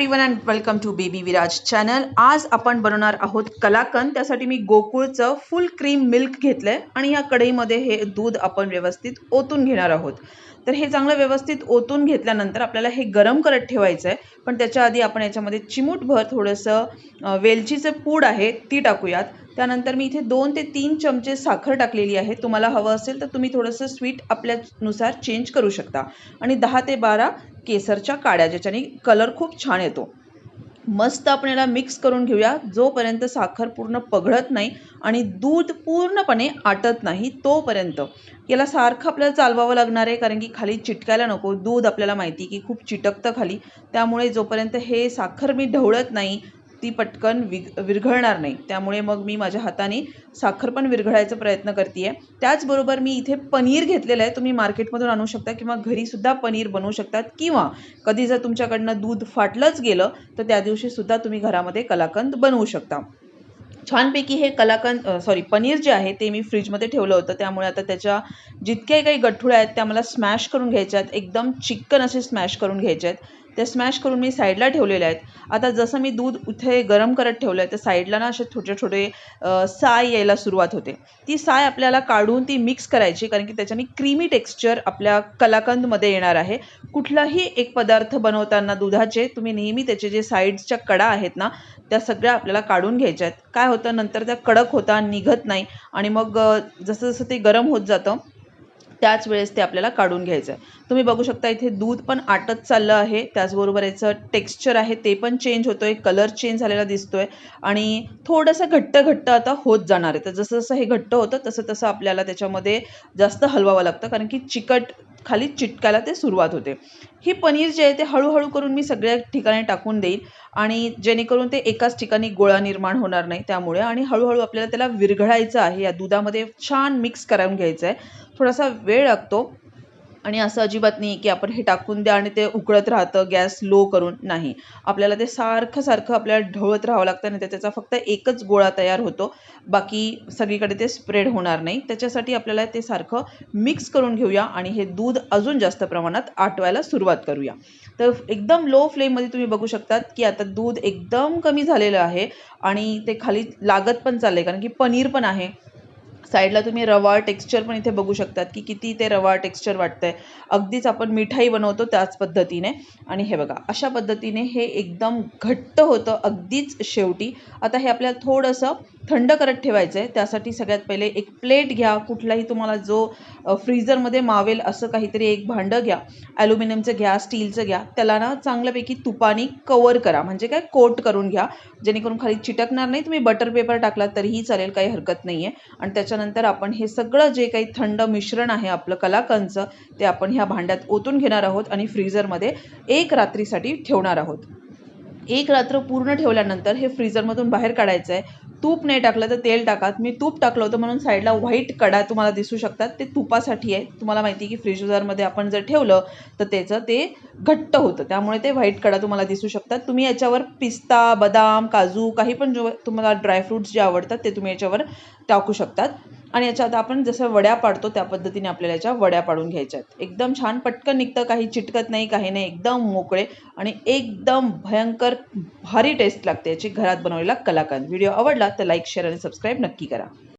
Everyone and welcome to baby Viraj channel आज आपण बनवणार आहोत कलाकंद. त्यासाठी मी गोकुळचं फुल क्रीम मिल्क घेतलंय आणि या कढईमध्ये हे दूध आपण व्यवस्थित ओतून घेणार आहोत. तर हे चांगलं व्यवस्थित ओतून घेतल्यानंतर आपल्याला हे गरम करत ठेवायचं आहे पण त्याच्या आधी आपण याच्यामध्ये चिमूटभर थोडंसं वेलचीचं पूड आहे ती टाकूयात. त्यानंतर मी इथे दोन ते तीन चमचे साखर टाकलेली आहे. तुम्हाला हवं असेल तर तुम्ही थोडंसं स्वीट आपल्यानुसार चेंज करू शकता. आणि दहा ते बारा केसरच्या काड्या ज्याच्याने कलर खूप छान येतो. मस्त आपण याला मिक्स करून घेऊया. जोपर्यंत साखर पूर्ण पघळत नाही आणि दूध पूर्णपणे आटत नाही तोपर्यंत. याला सारखं आपल्याला चालवावं लागणार आहे कारण की खाली चिटकायला नको. दूध आपल्याला माहिती की खूप चिटकतं खाली. त्यामुळे जोपर्यंत हे साखर मी ढवळत नाही ती पटकन विग विरघळणार नाही. त्यामुळे मग मी माझ्या हाताने साखर पण विरघळायचा प्रयत्न करते आहे त्याचबरोबर मी इथे पनीर घेतलेलं आहे. तुम्ही मार्केटमधून आणू शकता किंवा घरीसुद्धा पनीर बनवू शकतात. किंवा कधी जर तुमच्याकडनं दूध फाटलंच गेलं तर त्या दिवशीसुद्धा तुम्ही घरामध्ये कलाकंद बनवू शकता. छानपैकी हे कलाकंद सॉरी पनीर जे आहे ते मी फ्रीजमध्ये ठेवलं होतं. त्यामुळे आता त्याच्या जितक्याही काही गठुळ्या आहेत त्या मला स्मॅश करून घ्यायच्या आहेत. एकदम चिक्कन असे स्मॅश करून घ्यायचे आहेत. त्या स्मॅश करून मी साईडला ठेवलेल्या आहेत. आता जसं मी दूध इथे गरम करत ठेवलं आहे तर साईडला ना असे छोटे छोटे साय यायला सुरुवात होते. ती साय आपल्याला काढून ती मिक्स करायची कारण की त्याच्याने क्रीमी टेक्स्चर आपल्या कलाकंदमध्ये येणार आहे. कुठलाही एक पदार्थ बनवताना दुधाचे तुम्ही नेहमी त्याचे जे साईडच्या कडा आहेत ना त्या सगळ्या आपल्याला काढून घ्यायच्या आहेत. काय होतं नंतर त्या कडक होता निघत नाही. आणि मग जसं जसं ते गरम होत जातं त्याच वेळेस ते आपल्याला काढून घ्यायचं. आहे तुम्ही बघू शकता इथे दूध पण आटत चाललं आहे. त्याचबरोबर याचं टेक्स्चर आहे ते पण चेंज होतो आहे कलर चेंज झालेला दिसतो आहे आणि थोडंसं घट्ट घट्ट आता होत जाणार आहे. तर जसं जसं हे घट्ट होतं तसं तसं आपल्याला त्याच्यामध्ये जास्त हलवावं लागतं. कारण की चिकट खाली चिटकायला ते सुरुवात होते. ही पनीर जे आहे ते हळूहळू करून मी सगळ्या ठिकाणी टाकून देईल. आणि जेणेकरून ते एकाच ठिकाणी गोळा निर्माण होणार नाही त्यामुळे. आणि हळूहळू आपल्याला त्याला विरघळायचं आहे. या दुधामध्ये छान मिक्स करून घ्यायचं आहे. थोडासा वेळ लागतो. आणि असं अजिबात नाही की आपण हे टाकून द्या आणि ते उकळत राहतं गॅस लो करून. नाही. आपल्याला ते सारखं सारखं आपल्याला ढवळत राहावं लागतं आणि त्याचा फक्त एकच गोळा तयार होतो. बाकी सगळीकडे ते स्प्रेड होणार नाही. त्याच्यासाठी आपल्याला ते सारखं मिक्स करून घेऊया आणि हे दूध अजून जास्त प्रमाणात आटवायला सुरुवात करूया. तर एकदम लो फ्लेममध्ये तुम्ही बघू शकतात की आता दूध एकदम कमी झालेलं आहे आणि ते खाली लागत पण चाललं आहे कारण की पनीर पण आहे. साईडला तुम्ही रवा टेक्स्चर पण इथे बघू शकतात की किती ते रवा टेक्स्चर वाटतंय. अगदीच आपण मिठाई बनवतो त्याच पद्धतीने. आणि हे बघा अशा पद्धतीने हे एकदम घट्ट होतं अगदीच शेवटी. आता हे आपल्याला थोडंसं थंड करत ठेवायचं आहे त्यासाठी सगळ्यात पहिले एक प्लेट घ्या. कुठलाही तुम्हाला जो फ्रीजरमध्ये फ्रीझरमध्ये मावेल असं काहीतरी एक भांडं घ्या. ॲल्युमिनियमचं घ्या स्टीलचं घ्या. त्याला ना चांगल्यापैकी तुपानी कवर करा. म्हणजे काय? कोट करून घ्या. जेणेकरून खाली चिटकणार नाही. तुम्ही बटर पेपर टाकला तरीही चालेल. काही हरकत नाही आहे आणि त्याच्यानंतर आपण हे सगळं जे काही थंड मिश्रण आहे आपलं कलाकंदचं ते आपण ह्या भांड्यात ओतून घेणार आहोत आणि फ्रीझरमध्ये एक रात्रीसाठी ठेवणार आहोत. एक रात्र पूर्ण ठेवल्यानंतर हे फ्रीजरमधून बाहेर काढायचं आहे तूप नाही टाकलं तर तेल टाका. मी तूप टाकलं होतं म्हणून साईडला व्हाईट कडा तुम्हाला दिसू शकतात. ते तुपासाठी आहे. तुम्हाला माहिती आहे की फ्रीझरमध्ये आपण जर ठेवलं तर त्याचं ते घट्ट होतं. त्यामुळे ते व्हाईट कडा तुम्हाला दिसू शकतात. तुम्ही याच्यावर पिस्ता बदाम काजू काही पण जो तुम्हाला ड्रायफ्रुट्स जे आवडतात ते तुम्ही याच्यावर टाकू शकतात. आणि याच्यात आपण जसं वड्या पाडतो त्या पद्धतीने आपल्याला याच्या वड्या पाडून घ्यायच्या आहेत. एकदम छान पटकन निघतं काही चिटकत नाही काही नाही एकदम मोकळे आणि एकदम भयंकर भारी टेस्ट लागते याची घरात बनवलेला कलाकंद. व्हिडिओ आवडला तर लाईक शेअर आणि सबस्क्राईब नक्की करा.